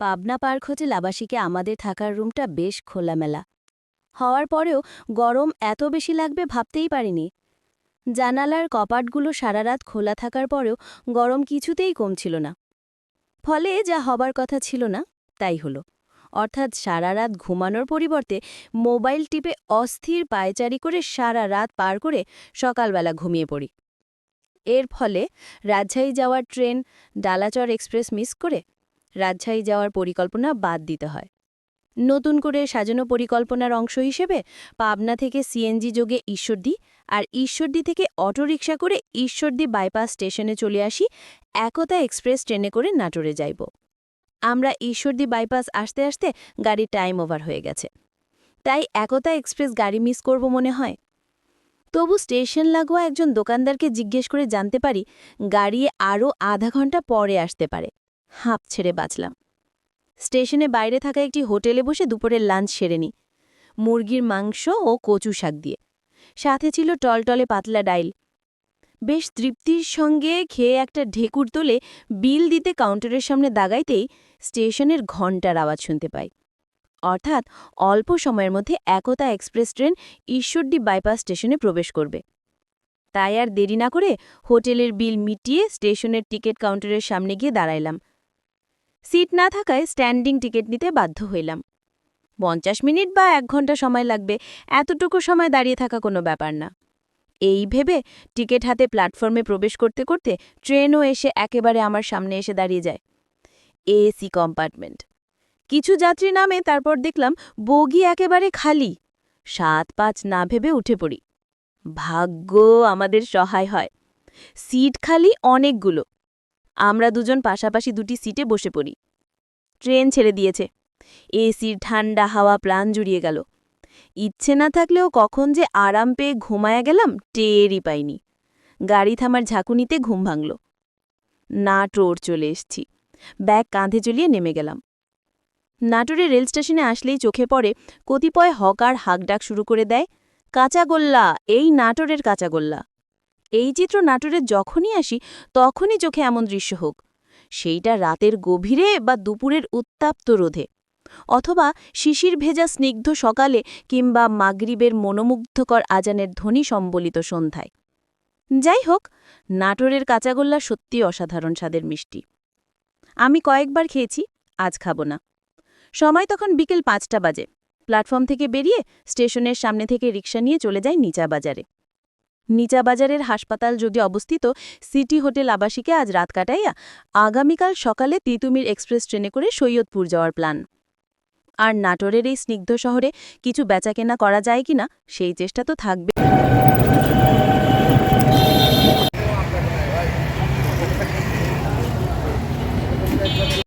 Pabna park hotel আবাসিকে আমাদের থাকার রুমটা বেশ খোলামেলা। হওয়ার পরেও গরম এত বেশি লাগবে ভাবতেই পারিনি। জানালার কপাটগুলো সারা রাত খোলা থাকার পরেও গরম কিছুতেই কমছিল না। ফলে যা হবার কথা ছিল না, তাই হলো। অর্থাৎ সারা রাত ঘুমানোর পরিবর্তে মোবাইল টিপে অস্থির পায়চারি করে সারা রাত পার করে সকালবেলা ঘুমিয়ে পড়ি। এর ফলে রাজশাহী যাওয়ার ট্রেন, ডালাচর এক্সপ্রেস মিস করে রাজশাহী যাওয়ার পরিকল্পনা বাদ দিতে হয়। নতুন করে সাজানো পরিকল্পনার অংশ হিসেবে পাবনা থেকে সিএনজি যোগে ঈশ্বরদী আর ঈশ্বরদী থেকে অটোরিকশা করে ঈশ্বরদী বাইপাস স্টেশনে চলে আসি একতা এক্সপ্রেস ট্রেনে করে নাটোরে যাইব। আমরা ঈশ্বরদী বাইপাস আসতে আসতে গাড়ি টাইম ওভার হয়ে গেছে। তাই একতা এক্সপ্রেস গাড়ি মিস করব মনে হয়। তবু স্টেশন লাগোয়া একজন দোকানদারকে জিজ্ঞেস করে জানতে পারি, গাড়ি আরও আধা ঘণ্টা পরে আসতে পারে। হাঁপ ছেড়ে বাঁচলাম। স্টেশনে বাইরে থাকা একটি হোটেলে বসে দুপুরের লাঞ্চ সেরে নি। মুরগির মাংস ও কচু শাক দিয়ে। সাথে ছিল টলটলে পাতলা ডাইল। বেশ তৃপ্তির সঙ্গে খেয়ে একটা ঢেকুর তোলে বিল দিতে কাউন্টারের সামনে দাগাইতেই স্টেশনের ঘণ্টার আওয়াজ শুনতে পাই। অর্থাৎ অল্প সময়ের মধ্যে Ekota express train Ishwardi bypass স্টেশনে প্রবেশ করবে। তাই আর দেরি না করে হোটেলের বিল মিটিয়ে স্টেশনের টিকিট কাউন্টারের সামনে গিয়ে দাঁড়াইলাম। সিট না থাকায় স্ট্যান্ডিং টিকিট নিতে বাধ্য হইলাম। পঞ্চাশ মিনিট বা এক ঘণ্টা সময় লাগবে, এতটুকু সময় দাঁড়িয়ে থাকা কোনো ব্যাপার না। এই ভেবে টিকিট হাতে প্ল্যাটফর্মে প্রবেশ করতে করতে ট্রেনও এসে একেবারে আমার সামনে এসে দাঁড়িয়ে যায়। AC compartment. কিছু যাত্রী নামে তারপর দেখলাম বগি একেবারে খালি। সাত পাঁচ না ভেবে উঠে পড়ি। ভাগ্য আমাদের সহায় হয়। সিট খালি অনেকগুলো। আমরা দুজন পাশাপাশি দুটি সিটে বসে পড়ি। ট্রেন ছেড়ে দিয়েছে। এসির ঠান্ডা হাওয়া প্রাণ জুড়িয়ে গেল। ইচ্ছে না থাকলেও কখন যে আরাম পেয়ে ঘুমায়া গেলাম টেরই পাইনি। গাড়ি থামার ঝাঁকুনিতে ঘুম ভাঙল। নাটোর চলে এসছি। ব্যাগ কাঁধে চলিয়ে নেমে গেলাম। নাটোরের রেল স্টেশনে আসলেই চোখে পড়ে কতিপয় হকার হাকডাক শুরু করে দেয় কাঁচাগোল্লা এই নাটোরের কাঁচাগোল্লা এই চিত্র নাটোরের যখনই আসি, তখনই চোখে এমন দৃশ্য হোক। সেইটা রাতের গভীরে বা দুপুরের উত্তাপ্ত রোধে। অথবা শিশির ভেজা স্নিগ্ধ সকালে কিংবা মাগরিবের মনোমুগ্ধকর আজানের ধ্বনি সম্বলিত সন্ধ্যায়। যাই হোক, নাটোরের কাঁচাগোল্লা সত্যি অসাধারণ স্বাদের মিষ্টি। আমি কয়েকবার খেয়েছি, আজ খাব না। সময় তখন বিকেল পাঁচটা বাজে। প্ল্যাটফর্ম থেকে বেরিয়ে স্টেশনের সামনে থেকে রিক্সা নিয়ে চলে যাই নিচা বাজারে। নিচা বাজারের হাসপাতাল যদি অবস্থিত, সিটি হোটেল আবাসিকে আজ রাত কাটাইয়া আগামীকাল সকালে তিতুমির এক্সপ্রেস ট্রেনে করে সৈয়দপুর যাওয়ার প্ল্যান। আর নাটোরের এই স্নিগ্ধ শহরে কিছু বেচাকেনা করা যায় কিনা, সেই চেষ্টা তো থাকবে।